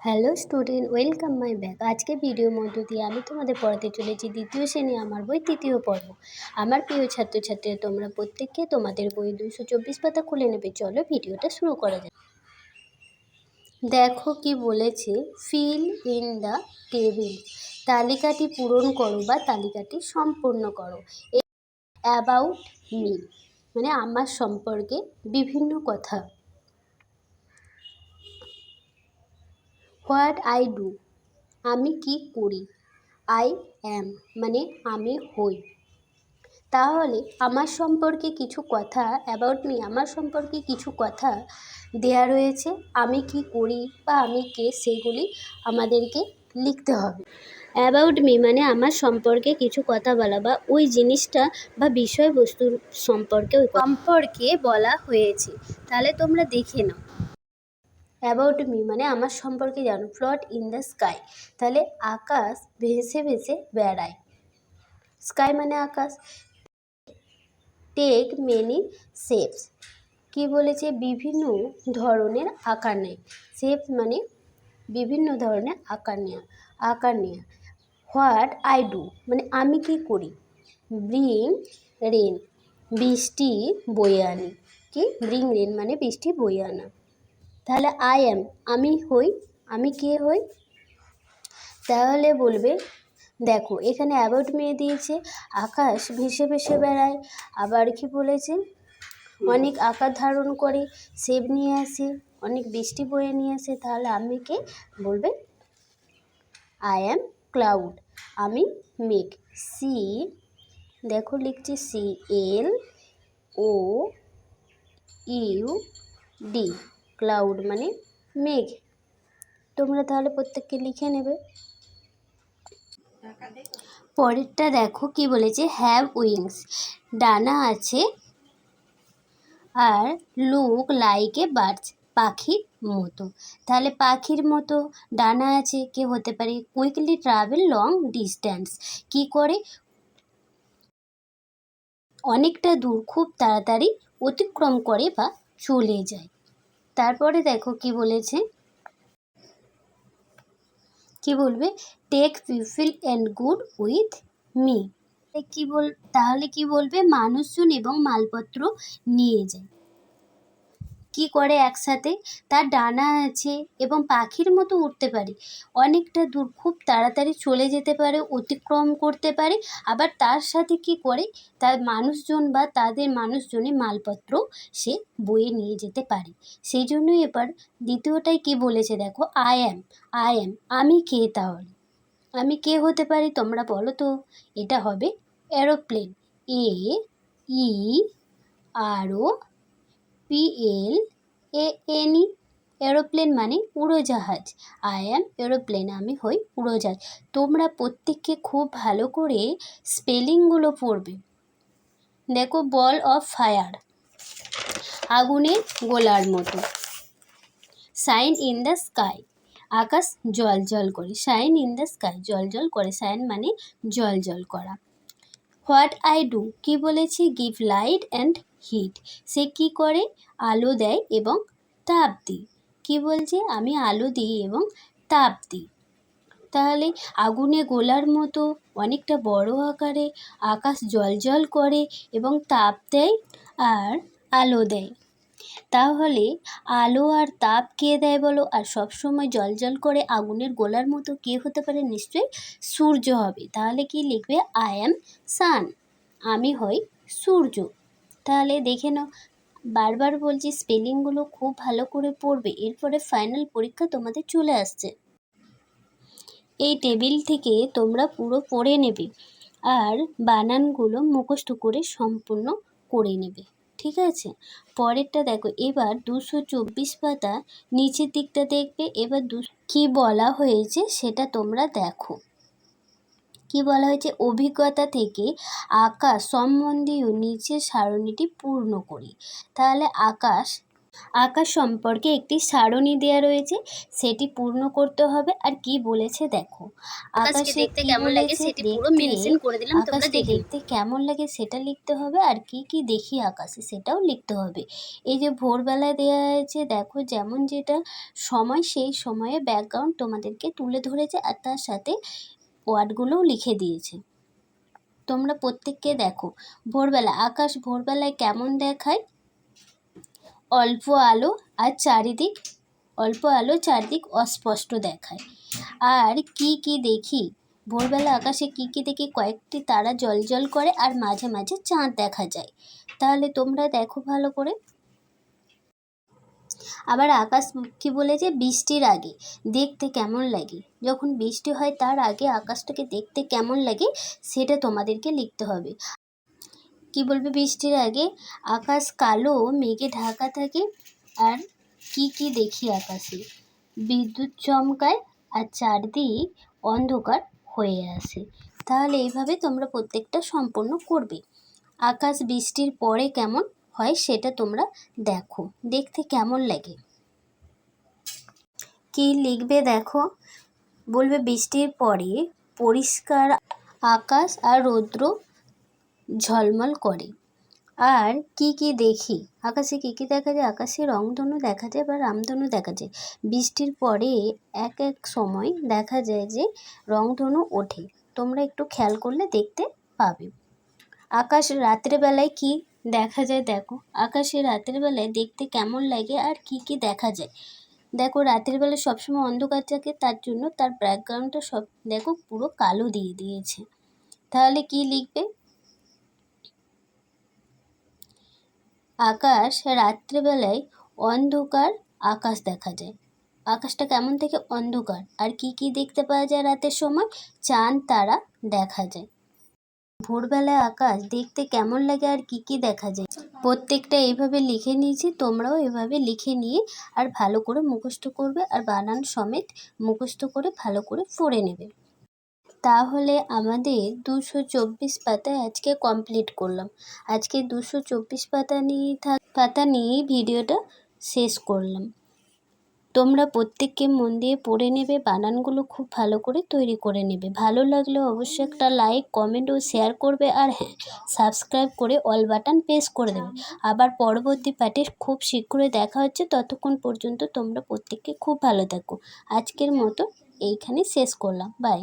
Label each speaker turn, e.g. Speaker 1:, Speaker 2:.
Speaker 1: Hello student welcome my back আজকে ভিডিওর মধ্য দিয়ে আমি তোমাদের পড়াতে চলেছি দ্বিতীয় শ্রেণি আমার বই, তৃতীয় পর্ব। আমার প্রিয় ছাত্রছাত্রীরা, তোমরা প্রত্যেককে তোমাদের বই দুইশো চব্বিশ পাতা খুলে নেবে। চলো ভিডিওটা শুরু করা যাক। দেখো কি বলেছে ফিল ইন দ্য টেবিল তালিকাটি পূরণ করো বা তালিকাটি সম্পূর্ণ করো। অ্যাবাউট মি মানে আমার সম্পর্কে বিভিন্ন কথা। What I do? আমি কি করি? আই অ্যাম মানে আমি হই। তাহলে আমার সম্পর্কে কিছু কথা অ্যাবাউট মি আমার সম্পর্কে কিছু কথা দেয়া রয়েছে। আমি কি করি বা আমি কে, সেগুলি আমাদেরকে লিখতে হবে। অ্যাবাউট মি মানে আমার সম্পর্কে কিছু কথা বলা বা ওই জিনিসটা বা বিষয়বস্তুর সম্পর্কে সম্পর্কে বলা হয়েছে। তাহলে তোমরা দেখে নাও। অ্যাবাউট মি মানে আমার সম্পর্কে জানো। ফ্লট ইন দ্য স্কাই তাহলে আকাশ ভেসে ভেসে বেড়ায়। স্কাই মানে আকাশ। টেক মেনি শেপস কি বলেছে? বিভিন্ন ধরনের আকার নেয়। শেপ মানে বিভিন্ন ধরনের আকার নেওয়া আকার নেওয়া হোয়াট আই ডু মানে আমি কি করি? ব্রিং রেন বৃষ্টি বয়ে আনি। কি? ব্রিং রেন মানে বৃষ্টি বয়ে আনা। তাহলে আই অ্যাম আমি হই, আমি কে হই? তাহলে বলবে, দেখো, এখানে অ্যাবাউট মেয়ে দিয়েছে, আকাশ ভেসে ভেসে বেড়ায়, আবার কি বলেছে? অনেক আকার ধারণ করে, সেব নিয়ে আসে, অনেক বৃষ্টি বয়ে নিয়ে আসে, তাহলে আমি কে? বলবে আই অ্যাম ক্লাউড আমি মেঘ সি দেখো লিখছি C L O U D cloud মানে মেঘ। তোমরা তাহলে প্রত্যেককে লিখে নেবে। পরেরটা দেখো কি বলেছে হ্যাভ উইংস ডানা আছে আর লুক লাইক এ বার্ডস পাখির মতো। তাহলে পাখির মতো ডানা আছে, কে হতে পারে? কুইকলি ট্রাভেল লং ডিস্ট্যান্স কি করে? অনেকটা দূর খুব তাড়াতাড়ি অতিক্রম করে বা চলে যায়। তারপরে দেখো কি বলেছে। কি বলবে? Take people and good with me কি বল, তাহলে কি বলবে? মানুষজন এবং মালপত্র নিয়ে যায়। কি করে একসাথে? তার ডানা আছে এবং পাখির মতো উঠতে পারে। অনেকটা দূর খুব তাড়াতাড়ি চলে যেতে পারে, অতিক্রম করতে পারে। আবার তার সাথে কি করে? তার মানুষজন বা তাদের মানুষজনের মালপত্র সে বয়ে নিয়ে যেতে পারে। সেই জন্যই এবার দ্বিতীয়টাই কি বলেছে দেখো? আই অ্যাম আই অ্যাম আমি কে তাহলে? আমি কে হতে পারি তোমরা বলো তো? এটা হবে aeroplane A E R O P L A N aeroplane মানে উড়োজাহাজ। আই অ্যাম এরোপ্লেন আমি হই উড়োজাহাজ। তোমরা প্রত্যেককে খুব ভালো করে স্পেলিংগুলো পড়বে। দেখো বল অফ ফায়ার আগুনের গোলার মতো। সাইন ইন দ্য স্কাই আকাশ জল জল করে। সাইন ইন দ্য স্কাই জল জল করে। সাইন মানে জল জল করা। হোয়াট আই ডু কি বলেছি? Give light and heat. সে কি করে? আলো দেয় এবং তাপ দিই। কী বলছে? আমি আলো দিই এবং তাপ দিই। তাহলে আগুনে গোলার মতো, অনেকটা বড় আকারে আকাশ জল করে এবং তাপ দেয় আর আলো দেয়। তাহলে আলো আর তাপ কে দেয় বলো? আর সবসময় জল জল করে আগুনের গোলার মতো কে হতে পারে? নিশ্চয়ই সূর্য হবে। তাহলে কি লিখবে? আই অ্যাম সান আমি হই সূর্য। তাহলে দেখে নাও। বারবার বলছি স্পেলিংগুলো খুব ভালো করে পড়বে, এরপরে ফাইনাল পরীক্ষা তোমাদের চলে আসছে। এই টেবিল থেকে তোমরা পুরো পড়ে নেবে আর বানানগুলো মুখস্থ করে সম্পূর্ণ করে নেবে, ঠিক আছে? পরেরটা দেখো, এবার দুশো চব্বিশ পাতা নিচের দিকটা দেখবে, এবার দু কী বলা হয়েছে সেটা তোমরা দেখো। কি বলা হয়েছে? অভিজ্ঞতা থেকে আকাশ সম্বন্ধীয় নিচের সারণীটি পূর্ণ করি। তাহলে আকাশ আকাশ সম্পর্কে একটি সারণী দেওয়া রয়েছে সেটি পূর্ণ করতে হবে। আর কি বলেছে দেখো?
Speaker 2: আকাশকে দেখতে কেমন লাগে সেটি পুরো মেনশন করে দিলাম তোমরা দেখে
Speaker 1: দেখতে কেমন লাগে সেটা লিখতে হবে। আর কি কি দেখি আকাশে সেটাও লিখতে হবে। এই যে ভোরবেলা দেওয়া আছে দেখো যেমন যেটা সময় সেই সময়ে ব্যাকগ্রাউন্ড তোমাদেরকে তুলে ধরেছে। আর তার সাথে ওয়ার্ডগুলোও লিখে দিয়েছে। তোমরা প্রত্যেককে দেখো, ভোরবেলা, আকাশ ভোরবেলায় কেমন দেখায়? অল্প আলো আর চারিদিক, অল্প আলো চারদিক অস্পষ্ট দেখায়। আর কি কি দেখি? ভোরবেলা আকাশে কি কি দেখি? কয়েকটি তারা জল করে আর মাঝে মাঝে চাঁদ দেখা যায়। তাহলে তোমরা দেখো ভালো করে। আবার আকাশ কি বলেছে, বৃষ্টির আগে দেখতে কেমন লাগে? যখন বৃষ্টি হয় তার আগে আকাশটাকে দেখতে কেমন লাগে সেটা তোমাদেরকে লিখতে হবে। কি বলবে বৃষ্টির আগে? আকাশ কালো, মেঘে ঢাকা থাকে, আর কি কি দেখি আকাশে? বিদ্যুৎ চমকায়, আর চারদিক অন্ধকার হয়ে আসে। তাহলে এইভাবে তোমরা প্রত্যেকটা সম্পূর্ণ করবে। আকাশ বৃষ্টির পরে কেমন? হয় সেটা তোমরা দেখো। দেখতে কেমন লাগে? কি লিখবে দেখো? বলবে, বৃষ্টির পরে পরিষ্কার আকাশ আর রৌদ্র ঝলমল করে। আর কি কি দেখি? আকাশে কী কী দেখা যায়? আকাশে রংধনু দেখা যায় বা রামধনু দেখা যায়। বৃষ্টির পরে এক এক সময় দেখা যায় যে রংধনু ওঠে। তোমরা একটু খেয়াল করলে দেখতে পাবে। আকাশ রাত্রেবেলায় কি দেখা যায়, দেখো, আকাশে রাতের বেলায় দেখতে কেমন লাগে আর কি কি দেখা যায়? দেখো, রাতের বেলা সবসময় অন্ধকার থাকে, তার জন্য তার ব্যাকগ্রাউন্ডটা সব, দেখো, পুরো কালো দিয়ে দিয়েছে। তাহলে কি লিখবে? আকাশ রাত্রেবেলায় অন্ধকার আকাশ দেখা যায়। আকাশটা কেমন থেকে অন্ধকার? আর কি কি দেখতে পাওয়া যায় রাতের সময়? চাঁদ, তারা দেখা যায়। ভোরবেলায় আকাশ দেখতে কেমন লাগে আর কি কি দেখা যায়? প্রত্যেকটা এইভাবে লিখে নিয়েছি, তোমরাও এভাবে লিখে নিয়ে আর ভালো করে মুখস্থ করবে আর বানান সমেত মুখস্থ করে ভালো করে পড়ে নেবে। তাহলে আমাদের দুশো চব্বিশ পাতায় আজকে কমপ্লিট করলাম। আজকে দুশো চব্বিশ পাতা নিয়ে থাক, পাতা নিয়েই ভিডিওটা শেষ করলাম। তোমরা প্রত্যেককে মন দিয়ে পড়ে নেবে, বানানগুলো খুব ভালো করে তৈরি করে নেবে। ভালো লাগলে অবশ্যই একটা লাইক কমেন্ট ও শেয়ার করবে আর হ্যাঁ সাবস্ক্রাইব করে অল বাটন প্রেস করে দেবে। আবার পরবর্তী পার্টে খুব শীঘ্রই দেখা হচ্ছে। ততক্ষণ পর্যন্ত তোমরা প্রত্যেককে খুব ভালো থাকো। আজকের মতো এইখানে শেষ করলাম। বাই